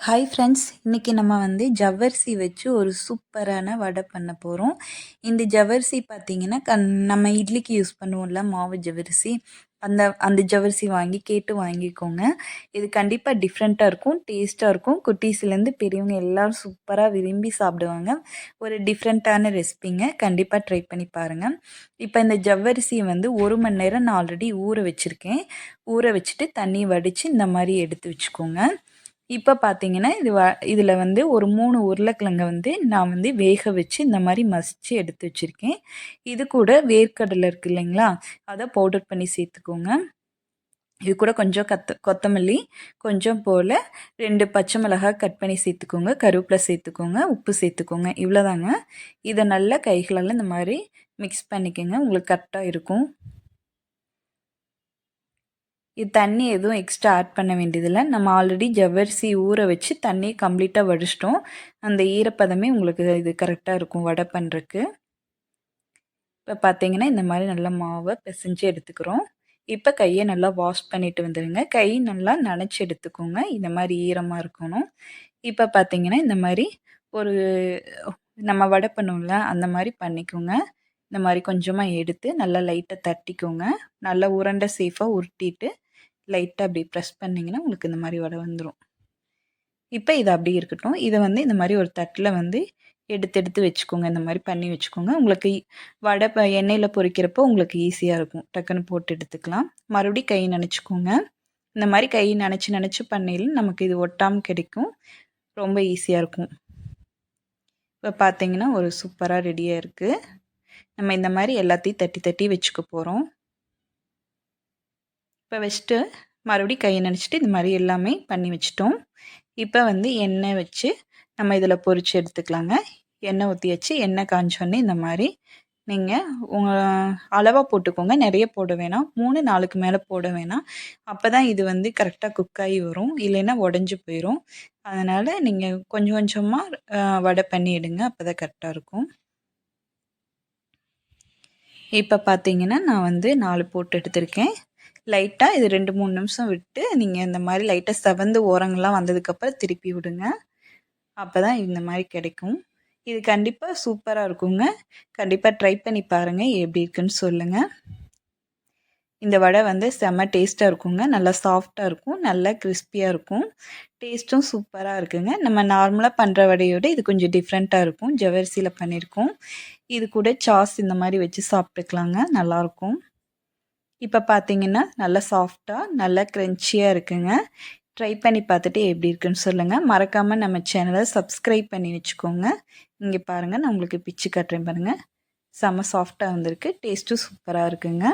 Hi friends இன்றைக்கி நம்ம வந்து ஜவ்வரிசி வச்சு ஒரு சூப்பரான வடை பண்ண போகிறோம் இந்த ஜவ்வரிசி பார்த்திங்கன்னா கண் நம்ம இட்லிக்கு யூஸ் பண்ணுவோம்ல மாவு ஜவ்வரிசி. அந்த அந்த ஜவ்வரிசி வாங்கி கேட்டு வாங்கிக்கோங்க. இது கண்டிப்பாக டிஃப்ரெண்ட்டாக இருக்கும் டேஸ்ட்டாக இருக்கும். குட்டீஸ்லேருந்து பெரியவங்க எல்லோரும் சூப்பராக விரும்பி சாப்பிடுவாங்க. ஒரு டிஃப்ரெண்ட்டான ரெசிபிங்க கண்டிப்பாக ட்ரை பண்ணி பாருங்கள் இப்போ இந்த ஜவ்வரிசியை வந்து ஒரு மணி நேரம் நான் ஆல்ரெடி ஊற வச்சுருக்கேன். ஊற வச்சுட்டு தண்ணி வடித்து இந்த மாதிரி எடுத்து வச்சுக்கோங்க. இப்போ பார்த்தீங்கன்னா இது வ இதில் வந்து ஒரு மூணு உருளைக்கிழங்கை வந்து நான் வந்து வேக வச்சு இந்த மாதிரி மசித்து எடுத்து வச்சுருக்கேன். இது கூட வேர்க்கடலை இருக்குது இல்லைங்களா? அதை பவுடர் பண்ணி சேர்த்துக்கோங்க. இது கூட கொஞ்சம் கத்த கொத்தமல்லி கொஞ்சம் போல் ரெண்டு பச்சை மிளகாய் கட் பண்ணி சேர்த்துக்கோங்க. கருவேப்பிலை சேர்த்துக்கோங்க. உப்பு சேர்த்துக்கோங்க. இவ்வளோதாங்க இதை நல்லா கைகளால் இந்த மாதிரி மிக்ஸ் பண்ணிக்கோங்க. உங்களுக்கு கரெக்டாக இருக்கும். இது தண்ணி எதுவும் எக்ஸ்ட்ரா ஆட் பண்ண வேண்டியதில்லை. நம்ம ஆல்ரெடி ஜவ்வரிசி ஊற வச்சு தண்ணியை கம்ப்ளீட்டாக வடிச்சிட்டோம். அந்த ஈரப்பதமே உங்களுக்கு இது கரெக்டாக இருக்கும் வடை பண்ணுறக்கு இப்போ பார்த்தீங்கன்னா இந்த மாதிரி நல்லா மாவை பிசைஞ்சு எடுத்துக்கிறோம். இப்போ கையை நல்லா வாஷ் பண்ணிட்டு வந்துடுங்க. கை நல்லா நனைச்சி எடுத்துக்கோங்க. இந்த மாதிரி ஈரமாக இருக்கணும். இப்போ பார்த்தீங்கன்னா இந்த மாதிரி ஒரு நம்ம வடை பண்ணுவோம்ல அந்த மாதிரி பண்ணிக்கோங்க. இந்த மாதிரி கொஞ்சமாக எடுத்து நல்லா லைட்டாக தட்டிக்கோங்க. நல்லா உருண்டை சேஃபாக உருட்டிட்டு லைட்டாக அப்படி ப்ரெஸ் பண்ணிங்கன்னா உங்களுக்கு இந்த மாதிரி வடை வந்துடும் இப்போ இது அப்படி இருக்கட்டும். இதை வந்து இந்த மாதிரி ஒரு தட்டில் வந்து எடுத்து எடுத்து வச்சுக்கோங்க. இந்த மாதிரி பண்ணி வச்சுக்கோங்க. உங்களுக்கு வடை இப்போ எண்ணெயில் பொரிக்கிறப்போ உங்களுக்கு ஈஸியாக இருக்கும். டக்குன்னு போட்டு எடுத்துக்கலாம். மறுபடியும் கை நினச்சிக்கோங்க. இந்த மாதிரி கை நினச்சி நினச்சி பண்ணையில் நமக்கு இது ஒட்டாமல் கிடைக்கும். ரொம்ப ஈஸியாக இருக்கும். இப்போ பார்த்தீங்கன்னா ஒரு சூப்பராக ரெடியாக இருக்குது நம்ம இந்த மாதிரி எல்லாத்தையும் தட்டி தட்டி வச்சுக்க போகிறோம் இப்போ வச்சுட்டு மறுபடியும் கையை நினச்சிட்டு இந்த மாதிரி எல்லாமே பண்ணி வச்சிட்டோம். இப்போ வந்து எண்ணெய் வச்சு நம்ம இதில் பொறிச்சு எடுத்துக்கலாங்க. எண்ணெய் ஊற்றி வச்சு எண்ணெய் காஞ்சோடனே இந்த மாதிரி நீங்கள் உங்கள் அளவாக போட்டுக்கோங்க. நிறைய போட வேணாம். மூணு நாளுக்கு மேலே போட வேணாம். அப்போ தான் இது வந்து கரெக்டாக குக் ஆகி வரும். இல்லைன்னா உடஞ்சி போயிடும் அதனால் நீங்கள் கொஞ்சம் கொஞ்சமாக வடை பண்ணி எடுங்க. அப்போ தான் கரெக்டாக இருக்கும். இப்போ பார்த்தீங்கன்னா நான் வந்து நாலு போட்டு எடுத்திருக்கேன். லைட்டாக இது ரெண்டு மூணு நிமிஷம் விட்டு நீங்கள் இந்த மாதிரி லைட்டாக செவந்து ஓரங்கள்லாம் வந்ததுக்கப்புறம் திருப்பி விடுங்க. அப்போ தான் இந்த மாதிரி கிடைக்கும். இது கண்டிப்பாக சூப்பராக இருக்குங்க. கண்டிப்பாக ட்ரை பண்ணி பாருங்கள் எப்படி இருக்குன்னு சொல்லுங்கள் இந்த வடை வந்து செம்ம டேஸ்ட்டாக இருக்குங்க. நல்லா சாஃப்டாக இருக்கும் நல்லா கிறிஸ்பியாக இருக்கும். டேஸ்ட்டும் சூப்பராக இருக்குங்க. நம்ம நார்மலாக பண்ணுற வடையோட இது கொஞ்சம் டிஃப்ரெண்ட்டாக இருக்கும். ஜவரிசியில் பண்ணியிருக்கோம் இது கூட சாஸ் இந்த மாதிரி வச்சு சாப்பிட்டுக்கலாங்க. நல்லாயிருக்கும் இப்போ பார்த்தீங்கன்னா நல்லா சாஃப்டாக நல்லா க்ரன்ச்சியாக இருக்குங்க. ட்ரை பண்ணி பார்த்துட்டு எப்படி இருக்குன்னு சொல்லுங்கள் மறக்காமல் நம்ம சேனலை சப்ஸ்கிரைப் பண்ணி வச்சுக்கோங்க. இங்கே பாருங்கள் நான் உங்களுக்கு பிச்சு கட்டுறேன் பாருங்கள் செம்ம சாஃப்டாக வந்திருக்கு. டேஸ்ட்டும் சூப்பராக இருக்குங்க.